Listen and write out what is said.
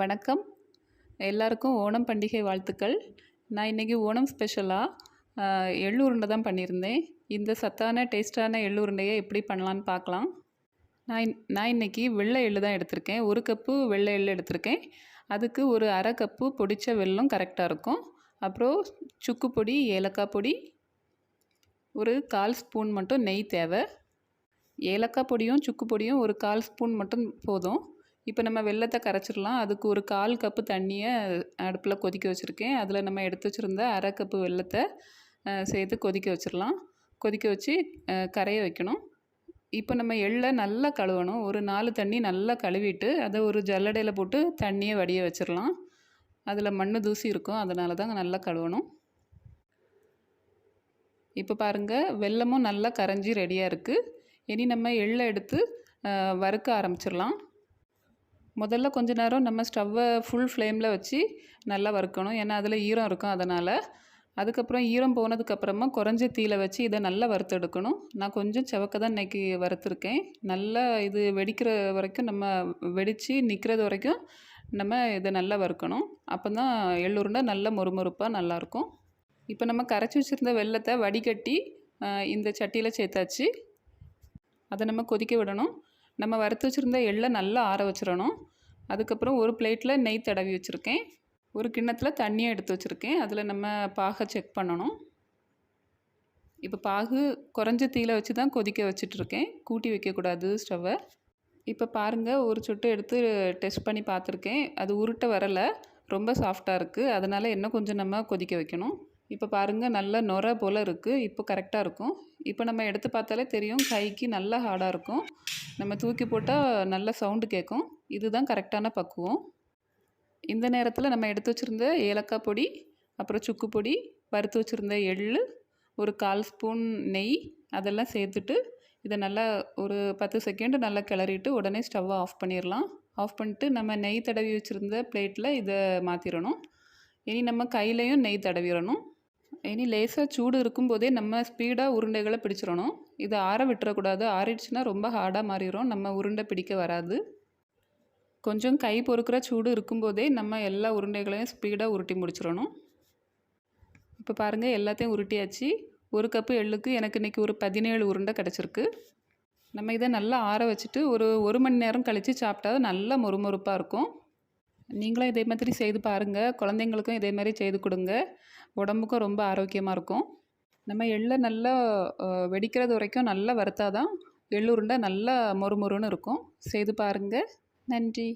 வணக்கம். எல்லாருக்கும் ஓணம் பண்டிகை வாழ்த்துக்கள். நான் இன்றைக்கி ஓணம் ஸ்பெஷலாக எள்ளு உருண்டை தான் பண்ணியிருந்தேன். இந்த சத்தான டேஸ்ட்டான எள்ளு உருண்டையை எப்படி பண்ணலான்னு பார்க்கலாம். நான் நான் இன்றைக்கி வெள்ளை எள்ளு தான் எடுத்திருக்கேன். ஒரு கப்பு வெள்ளை எள்ளு எடுத்திருக்கேன். அதுக்கு ஒரு அரை கப்பு பொடித்த வெள்ளம் கரெக்டாக இருக்கும். அப்புறம் சுக்கு பொடி ஏலக்காய் பொடி ஒரு கால் ஸ்பூன் மட்டும் நெய் தேவை. ஏலக்காய் பொடியும் சுக்கு பொடியும் ஒரு கால் ஸ்பூன் மட்டும் போதும். இப்போ நம்ம வெல்லத்தை கரைச்சிடலாம். அதுக்கு ஒரு கால் கப்பு தண்ணியை அடுப்பில் கொதிக்க வச்சுருக்கேன். அதில் நம்ம எடுத்து வச்சுருந்த அரை கப்பு வெல்லத்தை சேர்த்து கொதிக்க வச்சிடலாம். கொதிக்க வச்சு கரைய வைக்கணும். இப்போ நம்ம எள்ளை நல்லா கழுவணும். ஒரு நாலு தண்ணி நல்லா கழுவிட்டு அதை ஒரு ஜல்லடையில் போட்டு தண்ணியை வடிய வச்சிடலாம். அதில் மண் தூசி இருக்கும். அதனால தான் நல்லா கழுவணும். இப்போ பாருங்கள் வெல்லமும் நல்லா கரைஞ்சி ரெடியாக இருக்குது இனி நம்ம எள்ளை எடுத்து வறுக்க ஆரம்பிச்சிடலாம். முதல்ல கொஞ்ச நேரம் நம்ம ஸ்டவ்வை ஃபுல் ஃப்ளேமில் வச்சு நல்லா வறுக்கணும். ஏன்னா அதில் ஈரம் இருக்கும் அதனால். அதுக்கப்புறம் ஈரம் போனதுக்கப்புறமா குறைஞ்ச தீயில் வச்சு இதை நல்லா வறுத்தெடுக்கணும். நான் கொஞ்சம் செவக்க தான் இன்றைக்கி வறுத்துருக்கேன். நல்லா இது வெடிக்கிற வரைக்கும் நம்ம வெடித்து நிற்கிறது வரைக்கும் நம்ம இதை நல்லா வறுக்கணும். அப்போ தான் எள்ளுருண்டை நல்லா மொறுமொறுப்பாக நல்லாயிருக்கும். இப்போ நம்ம கரைச்சி வச்சுருந்த வெல்லத்தை வடிகட்டி இந்த சட்டியில் சேர்த்தாச்சு. அதை நம்ம கொதிக்க விடணும். நம்ம வறுத்து வச்சுருந்த எள்ளை நல்லா ஆற வச்சிடணும். அதுக்கப்புறம் ஒரு பிளேட்டில் நெய் தடவி வச்சுருக்கேன். ஒரு கிண்ணத்தில் தண்ணியை எடுத்து வச்சுருக்கேன். அதில் நம்ம பாகை செக் பண்ணணும். இப்போ பாகு குறைஞ்ச தீயில வச்சு தான் கொதிக்க வச்சிட்ருக்கேன் கூட்டி வைக்கக்கூடாது ஸ்டவ்வை. இப்போ பாருங்கள் ஒரு சொட்டு எடுத்து டெஸ்ட் பண்ணி பார்த்துருக்கேன். அது உருட்ட வரலை. ரொம்ப சாஃப்டாக இருக்குது அதனால் இன்னும் கொஞ்சம் நம்ம கொதிக்க வைக்கணும். இப்போ பாருங்கள் நல்ல நொரை போல் இருக்குது இப்போ கரெக்டாக இருக்கும். இப்போ நம்ம எடுத்து பார்த்தாலே தெரியும் கைக்கு நல்லா ஹார்டாக இருக்கும். நம்ம தூக்கி போட்டால் நல்ல சவுண்டு கேட்கும். இதுதான் கரெக்டான பக்குவம். இந்த நேரத்தில் நம்ம எடுத்து வச்சுருந்த ஏலக்காய் பொடி அப்புறம் சுக்கு பொடி வறுத்து வச்சுருந்த எள் ஒரு கால் ஸ்பூன் நெய் அதெல்லாம் சேர்த்துட்டு இதை நல்லா ஒரு பத்து செகண்டு நல்லா கிளறிட்டு உடனே ஸ்டவ்வை ஆஃப் பண்ணிடலாம் ஆஃப் பண்ணிட்டு நம்ம நெய் தடவி வச்சுருந்த பிளேட்டில் இதை மாற்றிடணும் இனி நம்ம கையிலையும் நெய் தடவிடணும் இனி லேசாக சூடு இருக்கும்போதே நம்ம ஸ்பீடாக உருண்டைகளை பிடிச்சிடணும். இதை ஆற விட்டுறக்கூடாது. ஆறிடுச்சுன்னா ரொம்ப ஹார்டாக மாறிடும் நம்ம உருண்டை பிடிக்க வராது. கொஞ்சம் கை பொறுக்கிற சூடு இருக்கும்போதே நம்ம எல்லா உருண்டைகளையும் ஸ்பீடாக உருட்டி முடிச்சிடணும். இப்போ பாருங்கள் எல்லாத்தையும் உருட்டியாச்சு. ஒரு கப்பு எள்ளுக்கு எனக்கு இன்றைக்கி ஒரு பதினேழு உருண்டை கிடச்சிருக்கு. நம்ம இதை நல்லா ஆற வச்சுட்டு ஒரு ஒரு மணி நேரம் கழித்து சாப்பிட்டா நல்லா மொறுமொறுப்பாக இருக்கும். நீங்களும் இதே மாதிரி செய்து பாருங்கள் குழந்தைங்களுக்கும் இதே மாதிரி செய்து கொடுங்க. உடம்புக்கும் ரொம்ப ஆரோக்கியமாக இருக்கும். நம்ம எள்ளை நல்லா வெடிக்கிறது வரைக்கும் நல்லா வறுத்தாதான் எள்ளுருண்டை நல்லா மொறுமொறுன்னு இருக்கும். செய்து பாருங்கள் நன்றி.